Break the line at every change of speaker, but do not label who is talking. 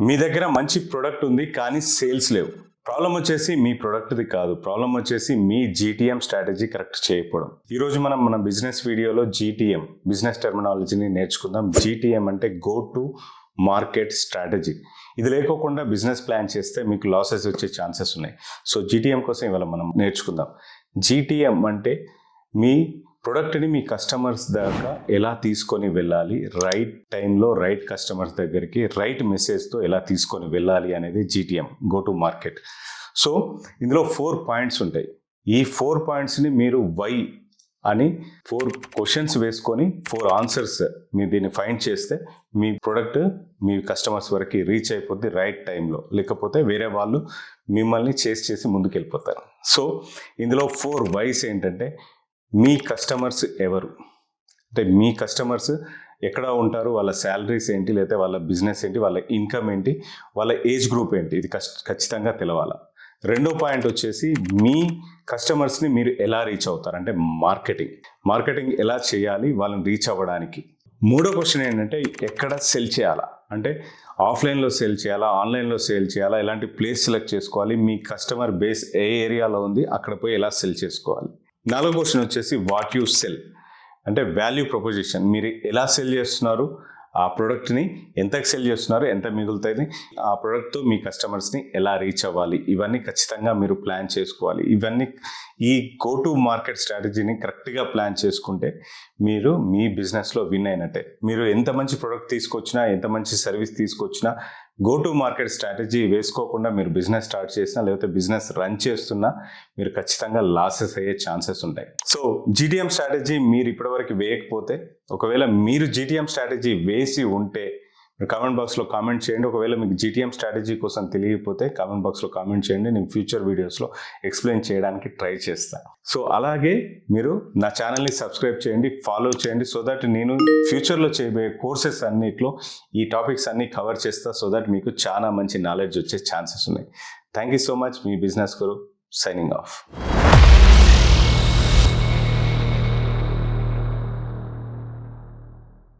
మీ దగ్గర మంచి ప్రోడక్ట్ ఉంది కానీ సేల్స్ లేవు. ప్రాబ్లం వచ్చేసి మీ ప్రోడక్ట్ది కాదు. ప్రాబ్లం వచ్చేసి మీ జీటీఎం స్ట్రాటజీ కరెక్ట్ చేయకపోవడం. ఈరోజు మనం మన బిజినెస్ వీడియోలో జీటీఎం బిజినెస్ టెర్మినాలజీని నేర్చుకుందాం. జీటీఎం అంటే గో టు మార్కెట్ స్ట్రాటజీ ఇది లేకోకుండా బిజినెస్ ప్లాన్ చేస్తే మీకు లాసెస్ వచ్చే ఛాన్సెస్ ఉన్నాయి. సో జీటీఎం కోసం ఇవాళ మనం నేర్చుకుందాం. జీటీఎం అంటే మీ ప్రొడక్ట్ని మీ కస్టమర్స్ దాకా ఎలా తీసుకొని వెళ్ళాలి? రైట్ టైంలో రైట్ కస్టమర్స్ దగ్గరికి రైట్ మెసేజ్తో ఎలా తీసుకొని వెళ్ళాలి అనేది GTM go to market. So ఇందులో ఫోర్ పాయింట్స్ ఉంటాయి. ఈ ఫోర్ పాయింట్స్ని మీరు వై అని ఫోర్ క్వశ్చన్స్ వేసుకొని ఫోర్ ఆన్సర్స్ మీరు దీన్ని ఫైండ్ చేస్తే మీ ప్రొడక్ట్ మీ కస్టమర్స్ వరకు రీచ్ అయిపోద్ది రైట్ టైంలో. లేకపోతే వేరే వాళ్ళు మిమ్మల్ని చేసి చేసి ముందుకు వెళ్ళిపోతారు సో ఇందులో ఫోర్ వైస్ ఏంటంటే మీ కస్టమర్స్ ఎవరు? అంటే మీ కస్టమర్స్ ఎక్కడ ఉంటారు? వాళ్ళ శాలరీస్ ఏంటి? లేకపోతే వాళ్ళ బిజినెస్ ఏంటి? వాళ్ళ ఇన్కమ్ ఏంటి? వాళ్ళ ఏజ్ గ్రూప్ ఏంటి? ఇది ఖచ్చితంగా తెలవాల. రెండో పాయింట్ వచ్చేసి మీ కస్టమర్స్ని మీరు ఎలా రీచ్ అవుతారు? అంటే మార్కెటింగ్. మార్కెటింగ్ ఎలా చేయాలి? వాళ్ళని రీచ్ అవ్వడానికి. మూడో క్వశ్చన్ ఏంటంటే ఎక్కడ సెల్ చేయాలా? అంటే ఆఫ్లైన్లో సేల్ చేయాలా? ఆన్లైన్లో సేల్ చేయాలా? ఎలాంటి ప్లేస్ సెలెక్ట్ చేసుకోవాలి? మీ కస్టమర్ బేస్ ఏ ఏరియాలో ఉంది? అక్కడ పోయి ఎలా సెల్ చేసుకోవాలి? నాలుగో క్వశ్చన్ వచ్చేసి వాట్ యూ సెల్ అంటే వాల్యూ ప్రపోజిషన్ మీరు ఎలా సెల్ చేస్తున్నారు? ఆ ప్రోడక్ట్ని ఎంతకు సెల్ చేస్తున్నారు? ఎంత మిగులుతుంది ఆ ప్రోడక్ట్తో మీ కస్టమర్స్ని ఎలా రీచ్ అవ్వాలి? ఇవన్నీ ఖచ్చితంగా మీరు ప్లాన్ చేసుకోవాలి. ఇవన్నీ ఈ గో టు మార్కెట్ స్ట్రాటజీని కరెక్ట్గా ప్లాన్ చేసుకుంటే మీరు మీ బిజినెస్లో విన్ అయినట్టే. మీరు ఎంత మంచి ప్రోడక్ట్ తీసుకొచ్చినా ఎంత మంచి సర్వీస్ తీసుకొచ్చినా గో టు మార్కెట్ స్ట్రాటజీ వేసుకోకుండా మీరు బిజినెస్ స్టార్ట్ చేసినా లేకపోతే బిజినెస్ రన్ చేస్తున్నా మీరు ఖచ్చితంగా లాసెస్ అయ్యే ఛాన్సెస్ ఉంటాయి. సో జీటీఎం స్ట్రాటజీ మీరు ఇప్పటివరకు వేయకపోతే ఒకవేళ మీరు జీటీఎం స్ట్రాటజీ వేసి ఉంటే మీరు కామెంట్ బాక్స్లో కామెంట్ చేయండి. ఒకవేళ మీకు జీటీఎం స్ట్రాటజీ కోసం తెలియకపోతే కామెంట్ బాక్స్లో కామెంట్ చేయండి. నేను ఫ్యూచర్ వీడియోస్లో ఎక్స్ప్లెయిన్ చేయడానికి ట్రై చేస్తాను సో అలాగే మీరు నా ఛానల్ని సబ్స్క్రైబ్ చేయండి ఫాలో చేయండి సో దట్ నేను ఫ్యూచర్లో చేయబోయే కోర్సెస్ అన్నిట్లో ఈ టాపిక్స్ అన్నీ కవర్ చేస్తా సో దట్ మీకు చాలా మంచి నాలెడ్జ్ వచ్చే ఛాన్సెస్ ఉన్నాయి. Thank you so much. Me business guru signing of.